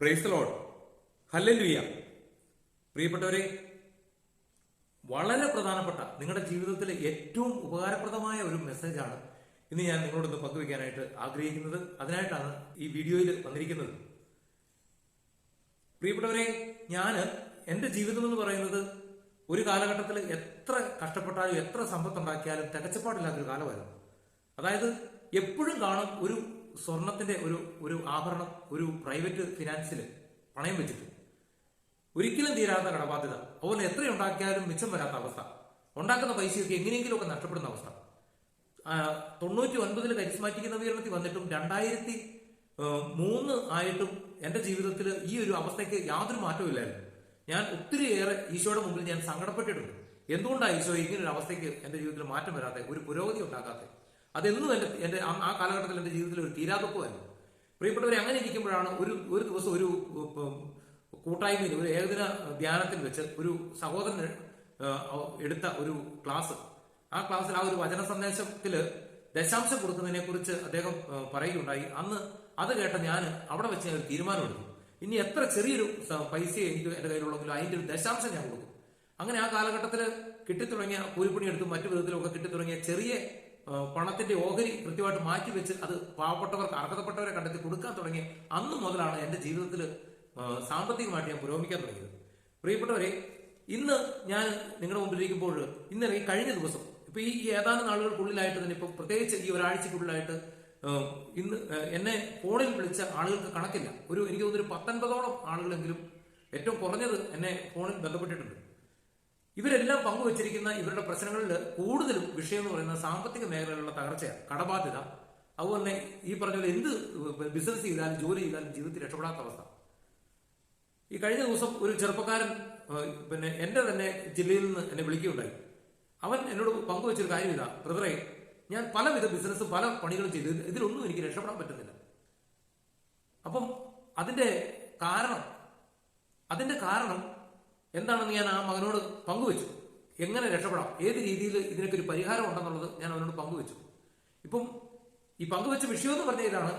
Price load hallelujah പ്രിയപ്പെട്ടവരെ വളരെ പ്രധാനപ്പെട്ട നിങ്ങളുടെ ജീവിതത്തിലെ ഏറ്റവും ഉപകാരപ്രദമായ ഒരു മെസ്സേജാണ് ഇന്ന് ഞാൻ നിങ്ങളോടൊന്ന് പങ്കുവയ്ക്കാനായിട്ട് ആഗ്രഹിക്കുന്നത്. അതിനായിട്ടാണ് ഈ വീഡിയോയിൽ വന്നിരിക്കുന്നത്. പ്രിയപ്പെട്ടവരെ ഞാൻ എന്റെ ജീവിതം എന്ന് പറയുന്നത് ഒരു കാലഘട്ടത്തിൽ എത്ര കഷ്ടപ്പെട്ടാലും എത്ര സമ്പത്ത് സമ്പത്തുണ്ടാക്കിയാലും തികച്ചപ്പാടില്ലാത്തൊരു കാലമായിരുന്നു. അതായത് എപ്പോഴും കാണും ഒരു സ്വർണത്തിന്റെ ഒരു ഒരു ആഭരണം ഒരു പ്രൈവറ്റ് ഫിനാൻസിൽ പണയം വെച്ചിട്ട് ഒരിക്കലും തീരാത്ത കടബാധ്യത. അതുപോലെ എത്ര ഉണ്ടാക്കിയാലും മിച്ചം വരാത്ത അവസ്ഥ. ഉണ്ടാക്കുന്ന പൈസയൊക്കെ എങ്ങനെയെങ്കിലുമൊക്കെ നഷ്ടപ്പെടുന്ന അവസ്ഥ. തൊണ്ണൂറ്റി ഒൻപതിൽ കരിസ്മാറ്റിക് നവീകരണത്തിൽ വന്നിട്ടും രണ്ടായിരത്തി മൂന്ന് ആയിട്ടും എന്റെ ജീവിതത്തിൽ ഈ ഒരു അവസ്ഥയ്ക്ക് യാതൊരു മാറ്റവുമില്ലായിരുന്നു ഞാൻ ഒത്തിരിയേറെ ഈശോയുടെ മുമ്പിൽ ഞാൻ സങ്കടപ്പെട്ടിട്ടുണ്ട്. എന്തുകൊണ്ടാണ് ഈശോ ഇങ്ങനെ ഒരു അവസ്ഥയ്ക്ക് എന്റെ ജീവിതത്തിൽ മാറ്റം വരാതെ ഒരു പുരോഗതി ഉണ്ടാക്കാതെ അതെന്നും എന്റെ എന്റെ ആ- കാലഘട്ടത്തിൽ എന്റെ ജീവിതത്തിൽ ഒരു തീരാതൊപ്പമായിരുന്നു പ്രിയപ്പെട്ടവരെ അങ്ങനെ ഇരിക്കുമ്പോഴാണ് ഒരു ഒരു ദിവസം ഒരു കൂട്ടായ്മയിൽ ഒരു ഏകദിന ധ്യാനത്തിൽ വെച്ച് ഒരു സഹോദരൻ എടുത്ത ഒരു ക്ലാസ്. ആ ക്ലാസ്സിൽ ആ ഒരു വചന സന്ദേശത്തിൽ ദശാംശം കൊടുക്കുന്നതിനെ കുറിച്ച് അദ്ദേഹം പറയുകയുണ്ടായി. അന്ന് അത് കേട്ട ഞാൻ അവിടെ വെച്ച് ഞാൻ ഒരു തീരുമാനമെടുത്തു. ഇനി എത്ര ചെറിയൊരു പൈസ എനിക്ക് എന്റെ കയ്യിലുള്ളെങ്കിലും അതിന്റെ ഒരു ദശാംശം ഞാൻ കൊടുക്കും. അങ്ങനെ ആ കാലഘട്ടത്തിൽ കിട്ടിത്തുടങ്ങിയ കൂലിപ്പണി എടുത്തും മറ്റു വിധത്തിലൊക്കെ കിട്ടിത്തുടങ്ങിയ ചെറിയ പണത്തിന്റെ ഓഹരി കൃത്യമായിട്ട് മാറ്റി വെച്ച് അത് പാവപ്പെട്ടവർക്ക് അർഹതപ്പെട്ടവരെ കണ്ടെത്തി കൊടുക്കാൻ തുടങ്ങി അന്ന് മുതലാണ് എന്റെ ജീവിതത്തിൽ സാമ്പത്തികമായിട്ട് ഞാൻ പുരോഗമിക്കാൻ തുടങ്ങിയത്. പ്രിയപ്പെട്ടവരെ ഇന്ന് ഞാൻ നിങ്ങളുടെ മുമ്പിലിരിക്കുമ്പോൾ ഇന്നലെ ഈ കഴിഞ്ഞ ദിവസം ഇപ്പൊ ഈ ഏതാനും നാളുകൾക്കുള്ളിലായിട്ട് തന്നെ ഇപ്പൊ പ്രത്യേകിച്ച് ഈ ഒരാഴ്ചക്കുള്ളിലായിട്ട് ഇന്ന് എന്നെ ഫോണിൽ വിളിച്ച ആളുകൾക്ക് കണക്കില്ല. ഒരു എനിക്ക് തോന്നുന്നു ഒരു പത്തൊൻപതോളം ആളുകളെങ്കിലും ഏറ്റവും കുറഞ്ഞത് എന്നെ ഫോണിൽ ബന്ധപ്പെട്ടിട്ടുണ്ട്. ഇവരെല്ലാം പങ്കുവച്ചിരിക്കുന്ന ഇവരുടെ പ്രശ്നങ്ങളിൽ കൂടുതലും വിഷയം എന്ന് പറയുന്നത് സാമ്പത്തിക മേഖലയിലുള്ള തകർച്ചയാണ് കടബാധ്യത. അതുപോലെ ഈ പറഞ്ഞ പോലെ എന്ത് ബിസിനസ് ചെയ്താലും ജോലി ചെയ്താലും ജീവിതത്തിൽ രക്ഷപ്പെടാത്ത അവസ്ഥ. ഈ കഴിഞ്ഞ ദിവസം ഒരു ചെറുപ്പക്കാരൻ പിന്നെ എന്റെ തന്നെ ജില്ലയിൽ നിന്ന് എന്നെ വിളിക്കുകയുണ്ടായി. അവൻ എന്നോട് പങ്കുവച്ചൊരു കാര്യം ഇതാ ബ്രദറെ ഞാൻ പലവിധ ബിസിനസ്സും പല പണികളും ചെയ്തു. ഇത് ഇതിലൊന്നും എനിക്ക് രക്ഷപ്പെടാൻ പറ്റുന്നില്ല. അപ്പം അതിന്റെ കാരണം അതിന്റെ കാരണം എന്താണെന്ന് ഞാൻ ആ മകനോട് പങ്കുവെച്ചു എങ്ങനെ രക്ഷപ്പെടാം? ഏത് രീതിയിൽ ഇതിനൊക്കെ ഒരു പരിഹാരം ഉണ്ടെന്നുള്ളത് ഞാൻ അവനോട് പങ്കുവെച്ചു. ഇപ്പം ഈ പങ്കുവെച്ച വിഷയം എന്ന് പറഞ്ഞ ഇതാണ്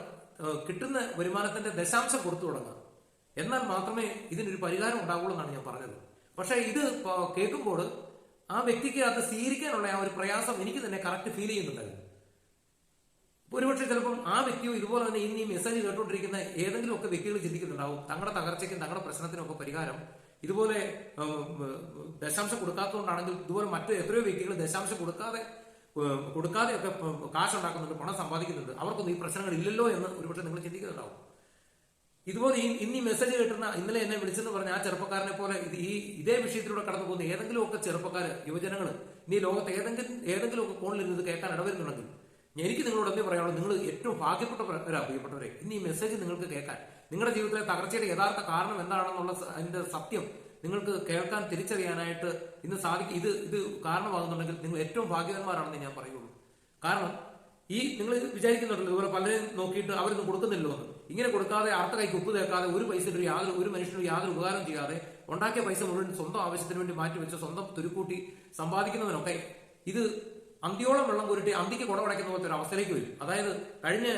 കിട്ടുന്ന വരുമാനത്തിന്റെ ദശാംശം കൊടുത്തു തുടങ്ങുക എന്നാൽ മാത്രമേ ഇതിനൊരു പരിഹാരം ഉണ്ടാവുള്ളൂ എന്നാണ് ഞാൻ പറഞ്ഞത്. പക്ഷേ ഇത് കേൾക്കുമ്പോൾ ആ വ്യക്തിക്ക് അത് സ്വീകരിക്കാനുള്ള ആ ഒരു പ്രയാസം എനിക്ക് തന്നെ കറക്റ്റ് ഫീൽ ചെയ്യുന്നുണ്ടായിരുന്നു. ഒരുപക്ഷെ ചിലപ്പം ആ വ്യക്തിയോ ഇതുപോലെ തന്നെ ഇന്ന് ഈ മെസ്സേജ് കേട്ടുകൊണ്ടിരിക്കുന്ന ഏതെങ്കിലും ഒക്കെ വ്യക്തികൾ ചിന്തിക്കുന്നുണ്ടാവും തങ്ങളുടെ തകർച്ചയ്ക്കും തങ്ങളുടെ പ്രശ്നത്തിനും ഒക്കെ പരിഹാരം ഇതുപോലെ ദശാംശം കൊടുക്കാത്തതുകൊണ്ടാണെങ്കിൽ ഇതുപോലെ മറ്റു എത്രയോ വ്യക്തികൾ ദശാംശം കൊടുക്കാതെ കൊടുക്കാതെ ഒക്കെ ഉം, കാശ് ഉണ്ടാക്കുന്നുണ്ട് പണം സമ്പാദിക്കുന്നുണ്ട്. അവർക്കൊന്നും ഈ പ്രശ്നങ്ങൾ ഇല്ലല്ലോ എന്ന് ഒരുപക്ഷെ നിങ്ങൾ ചിന്തിക്കുന്നുണ്ടാവും. ഇതുപോലെ ഈ ഇന്ന് മെസ്സേജ് കിട്ടുന്ന ഇന്നലെ എന്നെ വിളിച്ചെന്ന് പറഞ്ഞ ആ ചെറുപ്പക്കാരനെ പോലെ ഈ ഇതേ വിഷയത്തിലൂടെ കടന്നു പോകുന്ന ഏതെങ്കിലും ഒക്കെ ചെറുപ്പക്കാർ യുവജനങ്ങൾ ഇനി ലോകത്ത് ഏതെങ്കിലും ഏതെങ്കിലും ഒക്കെ കോണിൽ ഇത് കേൾക്കാൻ ഇടവരുന്നുണ്ടെങ്കിൽ എനിക്ക് നിങ്ങളോട് എന്തേ പറയാനുള്ളൂ നിങ്ങൾ ഏറ്റവും ഭാഗ്യപ്പെട്ടവരാ പ്രിയപ്പെട്ടവരെ ഇനി ഈ മെസ്സേജ് നിങ്ങൾക്ക് കേൾക്കാൻ നിങ്ങളുടെ ജീവിതത്തിലെ തകർച്ചയുടെ യഥാർത്ഥ കാരണം എന്താണെന്നുള്ള അതിന്റെ സത്യം നിങ്ങൾക്ക് കേൾക്കാൻ തിരിച്ചറിയാനായിട്ട് ഇന്ന് സാധിക്കും. ഇത് ഇത് കാരണമാകുന്നുണ്ടെങ്കിൽ നിങ്ങൾ ഏറ്റവും ഭാഗ്യവാന്മാരാണെന്ന് ഞാൻ പറയുള്ളൂ. കാരണം ഈ നിങ്ങൾ വിചാരിക്കുന്നുണ്ടല്ലോ ഇതുപോലെ പലരും നോക്കിയിട്ട് അവരൊന്നും കൊടുക്കുന്നില്ലോ എന്ന്. ഇങ്ങനെ കൊടുക്കാതെ അർത്ഥ കൈക്ക് ഉപ്പ് തേക്കാതെ ഒരു പൈസ ഒരു യാതൊരു ഒരു മനുഷ്യനും യാതൊരു ഉപകാരം ചെയ്യാതെ ഉണ്ടാക്കിയ പൈസ മുഴുവൻ സ്വന്തം ആവശ്യത്തിന് വേണ്ടി മാറ്റിവെച്ച് സ്വന്തം തുരുക്കൂട്ടി സമ്പാദിക്കുന്നതിനൊക്കെ ഇത് അന്ത്യോളം വെള്ളം കോരിട്ട് അന്തിക്ക് കുടമടയ്ക്കുന്ന പോലത്തെ ഒരു അവസ്ഥയിലേക്ക് വരും. അതായത് കഴിഞ്ഞ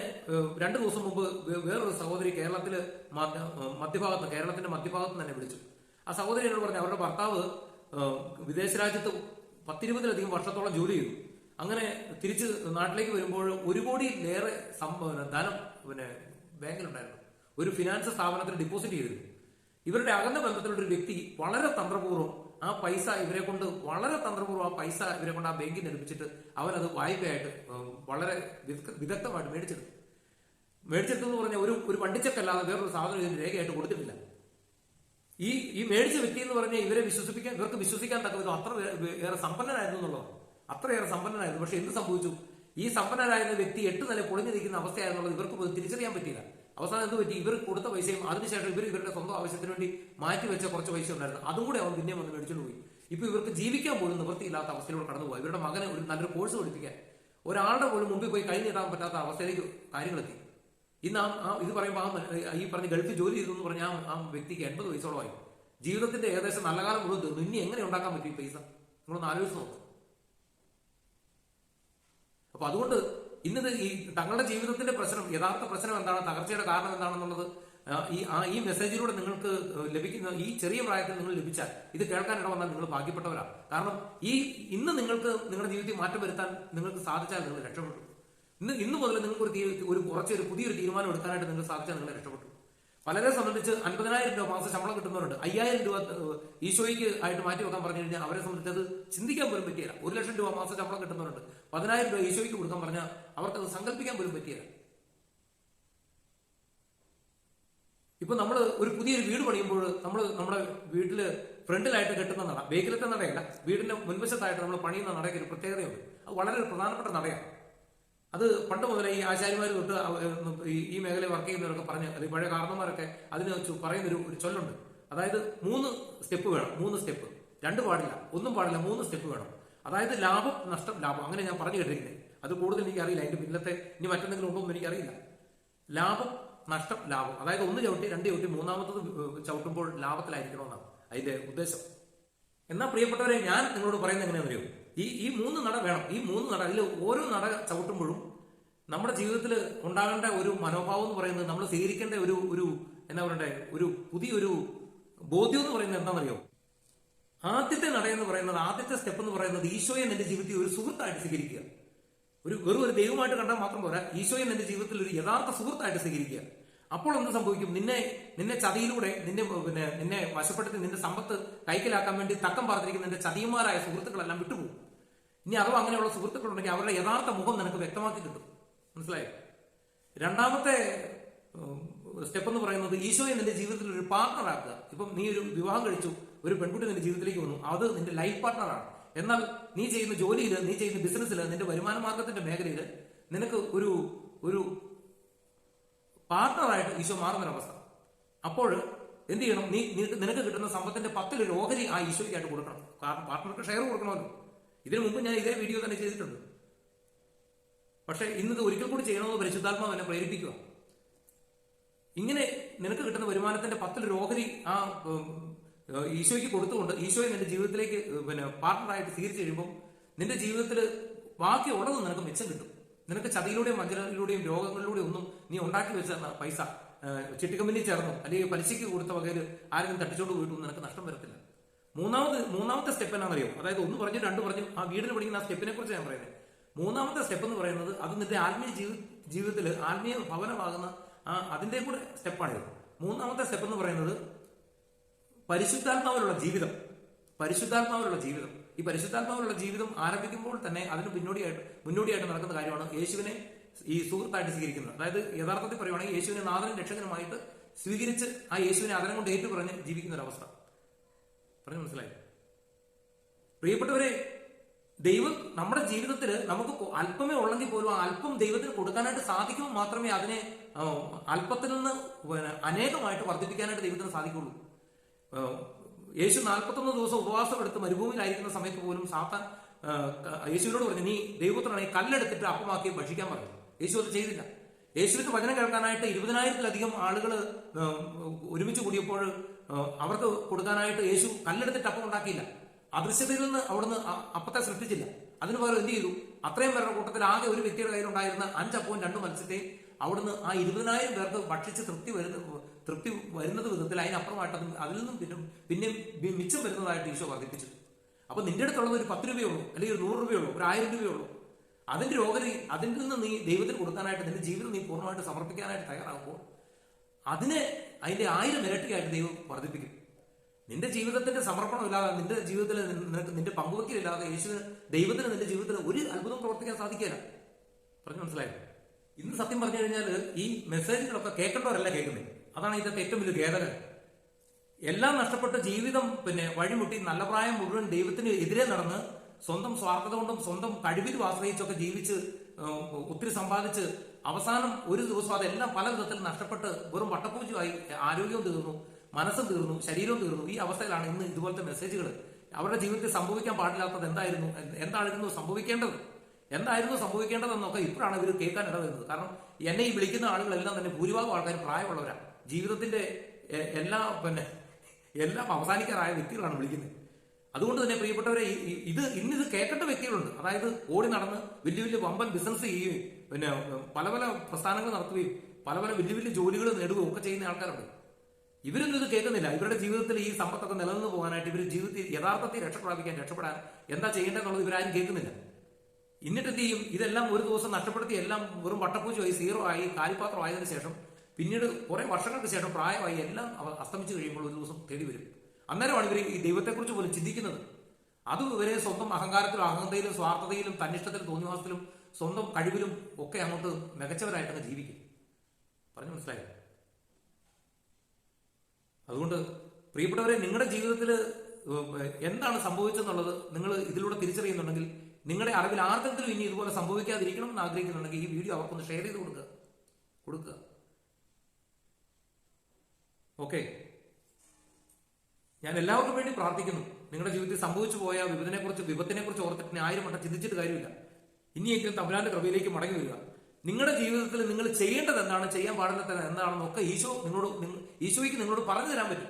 രണ്ട് ദിവസം മുമ്പ് വേറൊരു സഹോദരി കേരളത്തിൽ മധ്യ- മധ്യഭാഗത്ത് കേരളത്തിന്റെ മധ്യഭാഗത്ത് തന്നെ വിളിച്ചു. ആ സഹോദരി എന്നോട് പറഞ്ഞു അവരുടെ ഭർത്താവ് വിദേശ രാജ്യത്ത് പത്തിരുപതിലധികം വർഷത്തോളം ജോലി ചെയ്തു. അങ്ങനെ തിരിച്ച് നാട്ടിലേക്ക് വരുമ്പോൾ ഒരു കോടിയിലേറെ ധനം പിന്നെ ബാങ്കിലുണ്ടായിരുന്നു. ഒരു ഫിനാൻസ് സ്ഥാപനത്തിൽ ഡിപ്പോസിറ്റ് ചെയ്തിരുന്നു. ഇവരുടെ അകന്ന ബന്ധത്തിലുള്ള ഒരു വ്യക്തി വളരെ തന്ത്രപൂർവം ആ പൈസ ഇവരെ കൊണ്ട് വളരെ തന്ത്രപൂർവം ആ പൈസ ഇവരെ കൊണ്ട് ആ ബാങ്കിൽ നിർമ്മിച്ചിട്ട് അവരത് വായ്പയായിട്ട് വളരെ വിദഗ്ധ- വിദഗ്ധമായിട്ട് മേടിച്ചെടുത്തു. മേടിച്ചെടുത്തു എന്ന് പറഞ്ഞാൽ ഒരു ഒരു പണ്ടിച്ചക്കല്ലാതെ വേറൊരു സാധനം ഇതിന് രേഖയായിട്ട് കൊടുത്തിട്ടില്ല. ഈ ഈ മേടിച്ച വ്യക്തി എന്ന് പറഞ്ഞാൽ ഇവരെ വിശ്വസിപ്പിക്കാൻ ഇവർക്ക് വിശ്വസിക്കാൻ തക്ക വിധം അത്ര ഏറെ സമ്പന്നനായിരുന്നു എന്നുള്ളതാണ്. അത്രയേറെ സമ്പന്നനായിരുന്നു. പക്ഷെ എന്ത് സംഭവിച്ചു? ഈ സമ്പന്നനായിരുന്ന വ്യക്തി എട്ട് നില പൊളിഞ്ഞു നിൽക്കുന്ന അവസ്ഥയായിരുന്നുള്ളത് ഇവർക്ക് തിരിച്ചറിയാൻ പറ്റിയില്ല. അവസാനം എന്ത് പറ്റി? ഇവർ കൊടുത്ത പൈസയും അതിനുശേഷം ഇവർ ഇവരുടെ സ്വന്തം ആവശ്യത്തിന് വേണ്ടി മാറ്റി വെച്ച കുറച്ച് പൈസ ഉണ്ടായിരുന്നു. അതും കൂടെ അവൻ പിന്നെ വന്ന് മേടിച്ചുകൊണ്ട് പോയി. ഇപ്പൊ ഇവർക്ക് ജീവിക്കാൻ പോലും നിവൃത്തിയില്ലാത്ത അവസ്ഥയിലൂടെ കടന്നുപോയി ഇവരുടെ മകനെ ഒരു നല്ലൊരു കോഴ്സ് പഠിപ്പിക്കാൻ. ഒരാളുടെ പോലും മുമ്പിൽ പോയി കൈ നീട്ടാൻ പറ്റാത്ത അവസ്ഥയിലേക്ക് കാര്യങ്ങളെത്തി. ഇന്ന് ആ ഇത് പറയുമ്പോൾ ആ ഈ പറഞ്ഞ ഗൾഫിൽ ജോലി ചെയ്തു എന്ന് പറഞ്ഞ ആ ആ വ്യക്തിക്ക് എൺപത് വയസ്സോളമായി. ജീവിതത്തിന്റെ ഏകദേശം നല്ല കാലം മുഴുവൻ തീർന്നു. ഇനി എങ്ങനെ ഉണ്ടാക്കാൻ പറ്റും ഈ പൈസ? നിങ്ങളൊന്ന് ആലോചിച്ച് നോക്കും. അപ്പൊ അതുകൊണ്ട് ഇന്നത് ഈ തങ്ങളുടെ ജീവിതത്തിന്റെ പ്രശ്നം യഥാർത്ഥ പ്രശ്നം എന്താണ് തകർച്ചയുടെ കാരണം എന്താണെന്നുള്ളത് ഈ ആ ഈ മെസ്സേജിലൂടെ നിങ്ങൾക്ക് ലഭിക്കുന്ന ഈ ചെറിയ പ്രായത്തിൽ നിങ്ങൾ ലഭിച്ചാൽ ഇത് കേൾക്കാൻ ഇടവന്നാൽ നിങ്ങൾ ഭാഗ്യപ്പെട്ടവരാ. കാരണം ഈ ഇന്ന് നിങ്ങൾക്ക് നിങ്ങളുടെ ജീവിതത്തിൽ മാറ്റം വരുത്താൻ നിങ്ങൾക്ക് സാധിച്ചാൽ നിങ്ങൾ രക്ഷപ്പെട്ടു. ഇന്ന് ഇന്ന് മുതൽ നിങ്ങൾക്ക് ഒരു ഒരു കുറച്ചൊരു പുതിയൊരു തീരുമാനം എടുക്കാനായിട്ട് നിങ്ങൾ സാധിച്ചാൽ നിങ്ങൾ രക്ഷപ്പെട്ടു. പലരെ സംബന്ധിച്ച് അൻപതിനായിരം രൂപ മാസം ശമ്പളം കിട്ടുന്നവരുണ്ട്. അയ്യായിരം രൂപ ഈശോയ്ക്ക് ആയിട്ട് മാറ്റി വെക്കാൻ പറഞ്ഞു കഴിഞ്ഞാൽ അവരെ സംബന്ധിച്ച് അത് ചിന്തിക്കാൻ പോലും പറ്റിയില്ല. ഒരു ലക്ഷം രൂപ മാസം ശമ്പളം കിട്ടുന്നവരുണ്ട്. പതിനായിരം രൂപ ഈശോയ്ക്ക് കൊടുക്കാൻ പറഞ്ഞാൽ അവർക്ക് അത് സങ്കല്പിക്കാൻ പോലും പറ്റിയില്ല. ഇപ്പൊ നമ്മൾ ഒരു പുതിയൊരു വീട് പണിയുമ്പോൾ നമ്മൾ നമ്മുടെ വീട്ടിൽ ഫ്രണ്ടിലായിട്ട് കെട്ടുന്ന നട ബേക്കിലത്തെ നടയല്ല വീടിന്റെ മുൻവശത്തായിട്ട് നമ്മൾ പണിയുന്ന നടയ്ക്ക് ഒരു പ്രത്യേകതയുണ്ട്. അത് വളരെ പ്രധാനപ്പെട്ട നടയാണ്. അത് പണ്ട് മുതലേ ഈ ആചാര്യമാർ തൊട്ട് ഈ- മേഖലയിൽ വർക്ക് ചെയ്യുന്നവരൊക്കെ പറഞ്ഞ് അത് പഴയ കാരണന്മാരൊക്കെ അതിന് പറയുന്ന പറയുന്നൊരു ഒരു ചൊല്ലുണ്ട്. അതായത് മൂന്ന് സ്റ്റെപ്പ് വേണം മൂന്ന് സ്റ്റെപ്പ് രണ്ട് പാടില്ല ഒന്നും പാടില്ല മൂന്ന് സ്റ്റെപ്പ് വേണം. അതായത് ലാഭം നഷ്ടം ലാഭം. അങ്ങനെ ഞാൻ പറഞ്ഞു കേട്ടിരിക്കുന്നത്. അത് കൂടുതൽ എനിക്കറിയില്ല അതിന്റെ പിന്നത്തെ ഇനി മറ്റെന്തെങ്കിലും ഉണ്ടോ എന്ന് എനിക്കറിയില്ല. ലാഭം നഷ്ടം ലാഭം. അതായത് ഒന്ന് ചവിട്ടി രണ്ട് ചവിട്ടി മൂന്നാമത്തത് ചവിട്ടുമ്പോൾ ലാഭത്തിലായിരിക്കണമെന്നാണ് അതിന്റെ ഉദ്ദേശം. എന്നാൽ പ്രിയപ്പെട്ടവരെ ഞാൻ നിങ്ങളോട് പറയുന്നത് എങ്ങനെയാണെന്ന് അറിയോ ഈ ഈ മൂന്ന് നട വേണം. ഈ മൂന്ന് നട അതിൽ ഓരോ നട ചവിട്ടുമ്പോഴും നമ്മുടെ ജീവിതത്തിൽ ഉണ്ടാകേണ്ട ഒരു മനോഭാവം എന്ന് പറയുന്നത് നമ്മൾ സ്വീകരിക്കേണ്ട ഒരു ഒരു എന്താ പറയണ്ടേ ഒരു പുതിയൊരു ബോധ്യം എന്ന് പറയുന്നത് എന്താണെന്നറിയോ? ആദ്യത്തെ നട എന്ന് പറയുന്നത് ആദ്യത്തെ സ്റ്റെപ്പ് എന്ന് പറയുന്നത് ഈശോയെ എന്റെ ജീവിതത്തിൽ ഒരു സുഹൃത്തായിട്ട് സ്വീകരിക്കുക. ഒരു വെറും ഒരു ദൈവമായിട്ട് കണ്ടാൽ മാത്രം പോരാ ഈശോയെ എന്റെ ജീവിതത്തിൽ ഒരു യഥാർത്ഥ സുഹൃത്തായിട്ട് സ്വീകരിക്കുക. അപ്പോൾ എന്ത് സംഭവിക്കും? നിന്നെ നിന്നെ ചതിയിലൂടെ നിന്നെ പിന്നെ നിന്നെ വശപ്പെടുത്തി നിന്റെ സമ്പത്ത് കൈക്കലാക്കാൻ വേണ്ടി തക്കം പറഞ്ഞിരിക്കുന്ന നിന്റെ ചതിയന്മാരായ സുഹൃത്തുക്കളെല്ലാം വിട്ടുപോകും. ഇനി അഥവാ അങ്ങനെയുള്ള സുഹൃത്തുക്കളുണ്ടെങ്കിൽ അവരുടെ യഥാർത്ഥ മുഖം നിനക്ക് വ്യക്തമാക്കി കിട്ടും. മനസ്സിലായോ? രണ്ടാമത്തെ സ്റ്റെപ്പ് എന്ന് പറയുന്നത് ഈശോയെ നിന്റെ ജീവിതത്തിൽ ഒരു പാർട്ണർ ആക്കുക. ഇപ്പം നീ ഒരു വിവാഹം കഴിച്ചു ഒരു പെൺകുട്ടി നിന്റെ ജീവിതത്തിലേക്ക് വന്നു അത് നിന്റെ ലൈഫ് പാർട്ണറാണ് എന്നാൽ നീ ചെയ്യുന്ന ജോലിയിൽ നീ ചെയ്യുന്ന ബിസിനസ്സിൽ നിന്റെ വരുമാന മാർഗത്തിന്റെ മേഖലയിൽ നിനക്ക് ഒരു ഒരു പാർട്ണറായിട്ട് ഈശോ മാറുന്നൊരവസ്ഥ അപ്പോൾ എന്ത് ചെയ്യണം? നീ നിനക്ക് കിട്ടുന്ന സമ്പത്തിന്റെ പത്തിലൊരു ഓഹരി ആ ഈശോയ്ക്കായിട്ട് കൊടുക്കണം. കാരണം പാർട്ണർക്ക് ഷെയർ കൊടുക്കണമല്ലോ. ഇതിനു മുമ്പ് ഞാൻ ഇതേ വീഡിയോ തന്നെ ചെയ്തിട്ടുണ്ട്. പക്ഷെ ഇന്നത് ഒരിക്കൽ കൂടി ചെയ്യണമെന്ന് പരിശുദ്ധാത്മാവ് എന്നെ പ്രേരിപ്പിക്കുക. ഇങ്ങനെ നിനക്ക് കിട്ടുന്ന വരുമാനത്തിന്റെ പത്തിലൊരു ഓഹരി ആ ഈശോയ്ക്ക് കൊടുത്തുകൊണ്ട് ഈശോയെ നിന്റെ ജീവിതത്തിലേക്ക് പിന്നെ പാർട്ണറായിട്ട് സ്വീകരിച്ചു കഴിയുമ്പോൾ നിന്റെ ജീവിതത്തിൽ ബാക്കി ഉള്ളത് നിനക്ക് മെച്ചം കിട്ടും. നിനക്ക് ചതിയിലൂടെയും വഞ്ചനയിലൂടെയും രോഗങ്ങളിലൂടെയും ഒന്നും നീ ഉണ്ടാക്കി വെച്ച പൈസ. ചിട്ടിക്കമ്പനി ചേർന്നു അല്ലെങ്കിൽ പലിശയ്ക്ക് കൊടുത്ത വകയിൽ ആരെങ്കിലും തട്ടിച്ചോണ്ട് പോയിട്ടൊന്നും നിനക്ക് നഷ്ടം വരത്തില്ല. മൂന്നാമത് മൂന്നാമത്തെ സ്റ്റെപ്പ് എന്നാണെന്നറിയോ അതായത് ഒന്ന് പറഞ്ഞു രണ്ട് പറഞ്ഞു ആ വീടിന് പഠിക്കുന്ന ആ സ്റ്റെപ്പിനെ കുറിച്ച് ഞാൻ പറയുന്നത്. മൂന്നാമത്തെ സ്റ്റെപ്പ് എന്ന് പറയുന്നത് അത് നിന്റെ ആത്മീയ ജീവി ജീവിതത്തിൽ ആത്മീയ ഭവനമാകുന്ന ആ അതിന്റെ കൂടെ സ്റ്റെപ്പാണിത് മൂന്നാമത്തെ സ്റ്റെപ്പ് എന്ന് പറയുന്നത് പരിശുദ്ധാത്മാവിലുള്ള ജീവിതം. പരിശുദ്ധാത്മാവിലുള്ള ജീവിതം. ഈ പരിശുദ്ധാത്മാവിലുള്ള ജീവിതം ആരംഭിക്കുമ്പോൾ തന്നെ അതിന് പിന്നോടിയായിട്ട് മുന്നോടിയായിട്ട് നടക്കുന്ന കാര്യമാണ് യേശുവിനെ ഈ സുഹൃത്തായിട്ട് സ്വീകരിക്കുന്നത്. അതായത് യഥാർത്ഥത്തിൽ പറയുവാണെങ്കിൽ യേശുവിനെ നാഥനും രക്ഷകനുമായിട്ട് സ്വീകരിച്ച് ആ യേശുവിനെ അതിനെ കൊണ്ട് ഏറ്റുപറഞ്ഞ് ജീവിക്കുന്ന ഒരു അവസ്ഥ പറഞ്ഞു മനസ്സിലായി പ്രിയപ്പെട്ടവരെ ദൈവം നമ്മുടെ ജീവിതത്തിൽ നമുക്ക് അല്പമേ ഉള്ളെങ്കിൽ പോലും അല്പം ദൈവത്തിന് കൊടുക്കാനായിട്ട് സാധിക്കുമ്പോൾ മാത്രമേ അതിനെ അല്പത്തിൽ നിന്ന് അനേകമായിട്ട് വർദ്ധിപ്പിക്കാനായിട്ട് ദൈവത്തിന് സാധിക്കുള്ളൂ. യേശു നാൽപ്പത്തൊന്ന് ദിവസം ഉപവാസം എടുത്ത് മരുഭൂമിയിലായിരിക്കുന്ന സമയത്ത് പോലും സാത്താൻ യേശുവിനോട് പറഞ്ഞു നീ ദൈവത്തിനാണെങ്കിൽ കല്ലെടുത്തിട്ട് അപ്പമാക്കി ഭക്ഷിക്കാൻ പറഞ്ഞു. യേശു അത് ചെയ്തില്ല. യേശുവിന്റെ വചനം കേൾക്കാനായിട്ട് ഇരുപതിനായിരത്തിലധികം ആളുകൾ ഒരുമിച്ച് കൂടിയപ്പോൾ അവർക്ക് കൊടുക്കാനായിട്ട് യേശു കല്ലെടുത്തിട്ട് അപ്പം ഉണ്ടാക്കിയില്ല. അദൃശ്യതയിൽ നിന്ന് അവിടുന്ന് അപ്പത്തെ സൃഷ്ടിച്ചില്ല. അതിന് പകരം എന്ത് ചെയ്തു? അത്രയും പേരുടെ കൂട്ടത്തിൽ ആകെ ഒരു വ്യക്തിയുടെ കയ്യിലുണ്ടായിരുന്ന അഞ്ചപ്പവും രണ്ട് മത്സ്യത്തെയും അവിടുന്ന് ആ ഇരുപതിനായിരം പേർക്ക് ഭക്ഷിച്ച് തൃപ്തി വരുന്ന തൃപ്തി വരുന്നത് വിധത്തിൽ അതിനപ്പുറമായിട്ട് അതിൽ നിന്നും പിന്നെ പിന്നെ മിച്ചം വരുന്നതായിട്ട് ഈശോ വർദ്ധിപ്പിച്ചു. അപ്പൊ നിന്റെ അടുത്തുള്ളത് ഒരു പത്ത് രൂപയുള്ളൂ അല്ലെങ്കിൽ ഒരു നൂറ് രൂപയുള്ളൂ ഒരു ആയിരം രൂപയുള്ളൂ അതിന്റെ രോഗരി അതിൽ നിന്ന് നീ ദൈവത്തിന് കൊടുക്കാനായിട്ട് നിന്റെ ജീവിതം നീ പൂർണമായിട്ട് സമർപ്പിക്കാനായിട്ട് തയ്യാറാകുമ്പോൾ അതിനെ അതിന്റെ ആയിരം ഇരട്ടിയായിട്ട് ദൈവം വർദ്ധിപ്പിക്കും. നിന്റെ ജീവിതത്തിന്റെ സമർപ്പണമില്ലാതെ നിന്റെ ജീവിതത്തിൽ നിനക്ക് നിന്റെ പങ്കുവയ്ക്കലില്ലാതെ യേശുവിന് ദൈവത്തിന് നിന്റെ ജീവിതത്തിൽ ഒരു അത്ഭുതം പ്രവർത്തിക്കാൻ സാധിക്കില്ല പറഞ്ഞു മനസ്സിലായോ? ഇന്ന് സത്യം പറഞ്ഞു കഴിഞ്ഞാൽ ഈ മെസ്സേജുകളൊക്കെ കേൾക്കേണ്ടവരല്ല കേൾക്കുന്നത് അതാണ് ഇതൊക്കെ ഏറ്റവും വലിയ ഖേദന എല്ലാം നഷ്ടപ്പെട്ട ജീവിതം പിന്നെ വഴിമുട്ടി നല്ല പ്രായം മുഴുവൻ ദൈവത്തിന് എതിരെ നടന്ന് സ്വന്തം സ്വാർത്ഥത കൊണ്ടും സ്വന്തം കഴിവിലും ആശ്രയിച്ചൊക്കെ ജീവിച്ച് ഒത്തിരി സമ്പാദിച്ച് അവസാനം ഒരു ദിവസം അതെല്ലാം പല വിധത്തിൽ നഷ്ടപ്പെട്ട് വെറും വട്ടപ്പൂജയായി ആരോഗ്യവും തീർന്നു മനസ്സും തീർന്നു ശരീരവും തീർന്നു. ഈ അവസ്ഥയിലാണ് ഇന്ന് ഇതുപോലത്തെ മെസ്സേജുകൾ അവരുടെ ജീവിതത്തിൽ സംഭവിക്കാൻ പാടില്ലാത്തത് എന്തായിരുന്നു? എന്തായിരുന്നു സംഭവിക്കേണ്ടത്? എന്തായിരുന്നു സംഭവിക്കേണ്ടതെന്നൊക്കെ ഇപ്പോഴാണ് ഇവർ കേൾക്കാൻ ഇടവരുന്നത്. കാരണം എന്നെ ഈ വിളിക്കുന്ന ആളുകളെല്ലാം തന്നെ ഭൂരിഭാഗം ആൾക്കാർ പ്രായമുള്ളവരാണ് ജീവിതത്തിന്റെ എല്ലാ പിന്നെ എല്ലാം അവസാനിക്കാറായ വ്യക്തികളാണ് വിളിക്കുന്നത്. അതുകൊണ്ട് തന്നെ പ്രിയപ്പെട്ടവരെ ഇത് ഇന്നിത് കേൾക്കേണ്ട വ്യക്തികളുണ്ട്. അതായത് ഓടി നടന്ന് വലിയ വലിയ വമ്പൻ ബിസിനസ് ചെയ്യുകയും പിന്നെ പല പല പ്രസ്ഥാനങ്ങൾ നടത്തുകയും പല പല വലിയ വലിയ ജോലികൾ നേടുകയും ഒക്കെ ചെയ്യുന്ന ആൾക്കാരുണ്ട്. ഇവരൊന്നും ഇത് കേൾക്കുന്നില്ല. ഇവരുടെ ജീവിതത്തിൽ ഈ സമ്പത്തൊക്കെ നിലനിന്ന് പോകാനായിട്ട് ഇവർ ജീവിതത്തിൽ യഥാർത്ഥത്തിൽ രക്ഷപ്രാപിക്കാൻ രക്ഷപ്പെടാൻ എന്താ ചെയ്യേണ്ടതെന്നുള്ളത് ഇവരാരും കേൾക്കുന്നില്ല. എന്നിട്ട് എന്ത് ചെയ്യും? ഇതെല്ലാം ഒരു ദിവസം നഷ്ടപ്പെടുത്തി എല്ലാം വെറും വട്ടപ്പൂച്ചയായി സീറോ ആയി കാലിപ്പാത്രം ആയതിനു ശേഷം പിന്നീട് കുറെ വർഷങ്ങൾക്ക് ശേഷം പ്രായമായി എല്ലാം അസ്തമിച്ചു കഴിയുമ്പോൾ ഒരു ദിവസം തേടി വരും. അന്നേരമാണ് ഇവർ ഈ ദൈവത്തെക്കുറിച്ച് പോലും ചിന്തിക്കുന്നത്. അതും ഇവരെ സ്വന്തം അഹങ്കാരത്തിലും അഹന്തയിലും സ്വാർത്ഥതയിലും തന്നിഷ്ടത്തിലും തോന്നിവാസത്തിലും സ്വന്തം കഴിവിലും ഒക്കെ അങ്ങോട്ട് മികച്ചവരായിട്ട് അങ്ങ് ജീവിക്കും. പറഞ്ഞു മനസ്സിലായോ? അതുകൊണ്ട് പ്രിയപ്പെട്ടവരെ നിങ്ങളുടെ ജീവിതത്തിൽ എന്താണ് സംഭവിച്ചെന്നുള്ളത് നിങ്ങൾ ഇതിലൂടെ തിരിച്ചറിയുന്നുണ്ടെങ്കിൽ നിങ്ങളുടെ അറിവിൽ ആർക്കെങ്കിലും ഇനി ഇതുപോലെ സംഭവിക്കാതിരിക്കണം എന്ന് ആഗ്രഹിക്കുന്നുണ്ടെങ്കിൽ ഈ വീഡിയോ അവർക്കൊന്ന് ഷെയർ ചെയ്ത് കൊടുക്കുക. കൊടുക്കുക. ഓക്കെ ഞാൻ എല്ലാവർക്കും വേണ്ടി പ്രാർത്ഥിക്കുന്നു. നിങ്ങളുടെ ജീവിതത്തിൽ സംഭവിച്ചു പോയ വിപത്തിനെ കുറിച്ച് വിപത്തിനെ കുറിച്ച് ഓർത്തിട്ട് ആയിരം വട്ടം ചിന്തിച്ചിട്ട് കാര്യമില്ല. ഇനിയെങ്കിലും തമ്പുരാന്റെ കൃപയിലേക്ക് മടങ്ങി വരിക. നിങ്ങളുടെ ജീവിതത്തിൽ നിങ്ങൾ ചെയ്യേണ്ടത് എന്താണ് ചെയ്യാൻ പാടുന്നത് എന്താണെന്ന് ഒക്കെ ഈശോ നിങ്ങളോട് നിങ്ങ- ഈശോയ്ക്ക് നിങ്ങളോട് പറഞ്ഞു തരാൻ പറ്റും.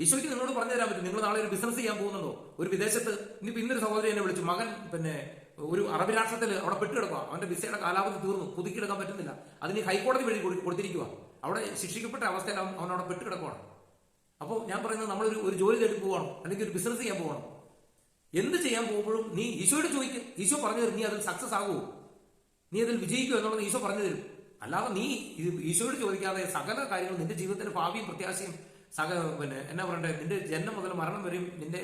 ഈശോയ്ക്ക് നിങ്ങളോട് പറഞ്ഞു തരാൻ പറ്റും. നിങ്ങൾ നാളെ ഒരു ബിസിനസ് ചെയ്യാൻ പോകുന്നുണ്ടോ? ഒരു വിദേശത്ത് ഇനി ഇന്നൊരു സഹോദരി എന്നെ വിളിച്ചു. മകൻ പിന്നെ ഒരു അറബ് രാഷ്ട്രത്തിൽ അവിടെ പെട്ടുകിടക്കുക അവന്റെ വിസയുടെ കാലാവധി തീർന്നു. പുതുക്കിയെടുക്കാൻ പറ്റുന്നില്ല. അതിന് ഹൈക്കോടതി വഴി കൊടു- കൊടുത്തിരിക്കുക അവിടെ ശിക്ഷിക്കപ്പെട്ട അവസ്ഥയിൽ അവൻ അവിടെ പെട്ടുകിടക്കുവാണ്. അപ്പോൾ ഞാൻ പറയുന്നത് നമ്മളൊരു ഒരു ജോലി തേടി പോവാണോ? അല്ലെങ്കിൽ ഒരു ബിസിനസ് ചെയ്യാൻ പോവാണോ? എന്ത് ചെയ്യാൻ പോകുമ്പോഴും നീ ഈശോയോട് ചോദിക്കും ഈശോ പറഞ്ഞു തരും നീ അതിൽ സക്സസ് ആകുമോ? നീ അതിൽ വിജയിക്കുമോ എന്നുള്ളത് ഈശോ പറഞ്ഞു തരും. അല്ലാതെ നീ ഈശോയോട് ചോദിക്കാതെ സകല കാര്യങ്ങളും നിന്റെ ജീവിതത്തിന്റെ ഭാവിയും പ്രത്യാശയും സക പിന്നെ എന്നാ പറയണ്ടേ നിന്റെ ജന്മം മുതൽ മരണം വരെയും നിന്റെ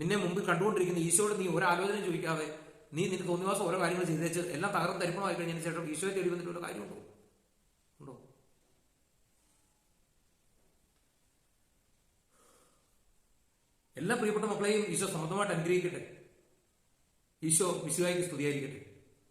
നിന്നെ മുമ്പിൽ കണ്ടുകൊണ്ടിരിക്കുന്ന ഈശോയോട് നീ ഒരാലോചന ചോദിക്കാതെ നീ നിന്റെ തോന്നിവാസം ഓരോ കാര്യങ്ങൾ ചെയ്തേച്ച് എല്ലാം തകർന്ന് തരിപ്പണമായി കഴിഞ്ഞതിന് ശേഷം ഈശോയെ തേടി വന്നിട്ടുള്ള കാര്യമുണ്ടോ ഉണ്ടോ എല്ലാ പ്രിയപ്പെട്ട മക്കളെയും ഈശോ സമൃദ്ധമായിട്ട് അനുഗ്രഹിക്കട്ടെ. ഈശോ വിശുവായിക്ക് സ്തുതിയായിരിക്കട്ടെ.